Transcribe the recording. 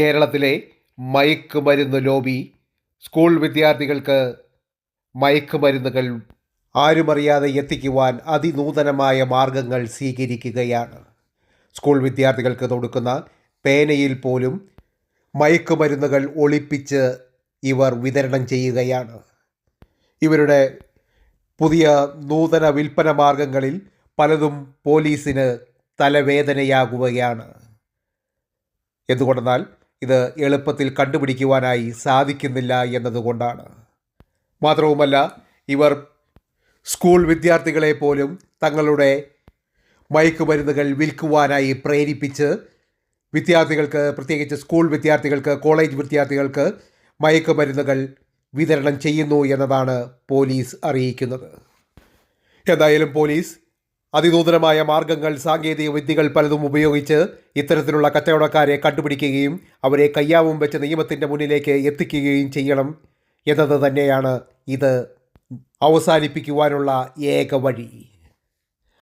കേരളത്തിലെ മയക്കുമരുന്ന് lobby school വിദ്യാർത്ഥികൾക്ക് മയക്കുമരുന്നുകൾ ആരുമറിയാതെ എത്തിക്കുവാൻ അതിനൂതനമായ മാർഗങ്ങൾ സ്വീകരിക്കുകയാണ്. സ്കൂൾ വിദ്യാർത്ഥികൾക്ക് കൊടുക്കുന്ന പേനയിൽ പോലും മയക്കുമരുന്നുകൾ ഒളിപ്പിച്ച് ഇവർ വിതരണം ചെയ്യുകയാണ്. ഇവരുടെ പുതിയ നൂതന വിൽപ്പന മാർഗങ്ങളിൽ പലതും പോലീസിന് തലവേദനയാകുകയാണ്. എന്തുകൊണ്ടെന്നാൽ ഇത് എളുപ്പത്തിൽ കണ്ടുപിടിക്കുവാനായി സാധിക്കുന്നില്ല എന്നതുകൊണ്ടാണ്. മാത്രവുമല്ല ഇവർ സ്കൂൾ വിദ്യാർത്ഥികളെ പോലും തങ്ങളുടെ മയക്കുമരുന്നുകൾ വിൽക്കുവാനായി പ്രേരിപ്പിച്ച് വിദ്യാർത്ഥികൾക്ക് പ്രത്യേകിച്ച് സ്കൂൾ വിദ്യാർത്ഥികൾക്ക് കോളേജ് വിദ്യാർത്ഥികൾക്ക് മയക്കുമരുന്നുകൾ വിതരണം ചെയ്യുന്നു എന്നതാണ് പോലീസ് അറിയിക്കുന്നത്. എന്തായാലും പോലീസ് അതിനൂതനമായ മാർഗങ്ങൾ സാങ്കേതിക വിദ്യകൾ പലതും ഉപയോഗിച്ച് ഇത്തരത്തിലുള്ള കച്ചവടക്കാരെ കണ്ടുപിടിക്കുകയും അവരെ കയ്യാവും വെച്ച് നിയമത്തിന്റെ മുന്നിലേക്ക് എത്തിക്കുകയും ചെയ്യണം എന്നത് തന്നെയാണ് ഇത് അവസാനിപ്പിക്കുവാനുള്ള ഏക വഴി.